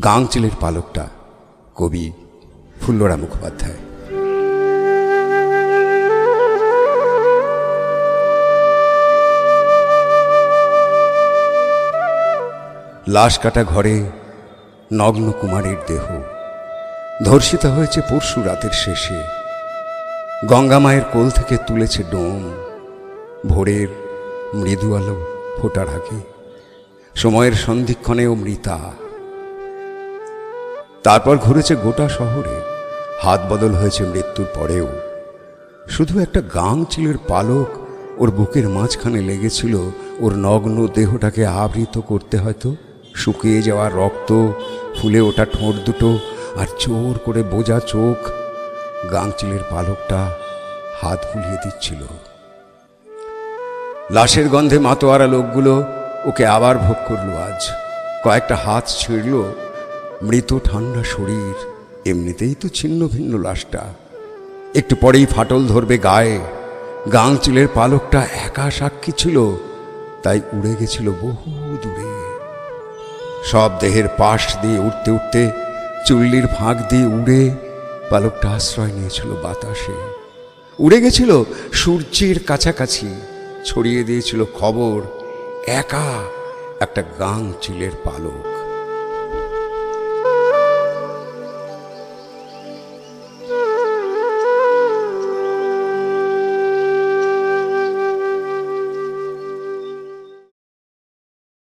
গাংচিলের পালকটা কবি ফুল্লরা মুখোপাধ্যায়। লাশ কাটা ঘরে নগ্ন কুমারের দেহ। ধর্ষিতা হয়েছে পরশু রাতের শেষে। গঙ্গা মায়ের কোল থেকে তুলেছে ডোম। ভোরের মৃদু আলো ফোটার আগে। সময়ের সন্ধিক্ষণেও মৃতা। তারপর ঘুরেছে গোটা শহরে। হাত বদল হয়েছে মৃত্যুর পরেও। শুধু একটা গাং চিলের পালক ওর বুকের মাঝখানে লেগেছিল, ওর নগ্ন দেহটাকে আবৃত করতে হয়তো। শুকিয়ে যাওয়া রক্ত, ফুলে ওঠা ঠোঁট দুটো, আর চোর করে বোঝা চোখ। গাংচিলের পালকটা হাত বুলিয়ে দিচ্ছিল। লাশের গন্ধে মাতোয়ারা লোকগুলো ওকে আবার ভোগ করল আজ। কয়েকটা হাত ছিঁড়ল মৃত ঠান্ডা শরীর, এমনিতেই তো ছিন্ন ভিন্ন লাশটা। একটু পরেই ফাটল ধরবে গায়ে। গাংচিলের পালকটা একা সাক্ষী ছিল, তাই উড়ে গেছিল বহু দূরে। সব দেহের পাশ দিয়ে উঠতে উঠতে চুল্লির ফাঁক দিয়ে উড়ে পালকটা আশ্রয় নিয়েছিল বাতাসে। উড়ে গেছিল সূর্যের কাছাকাছি, ছড়িয়ে দিয়েছিল খবর, একা একটা গাং চিলের পালক।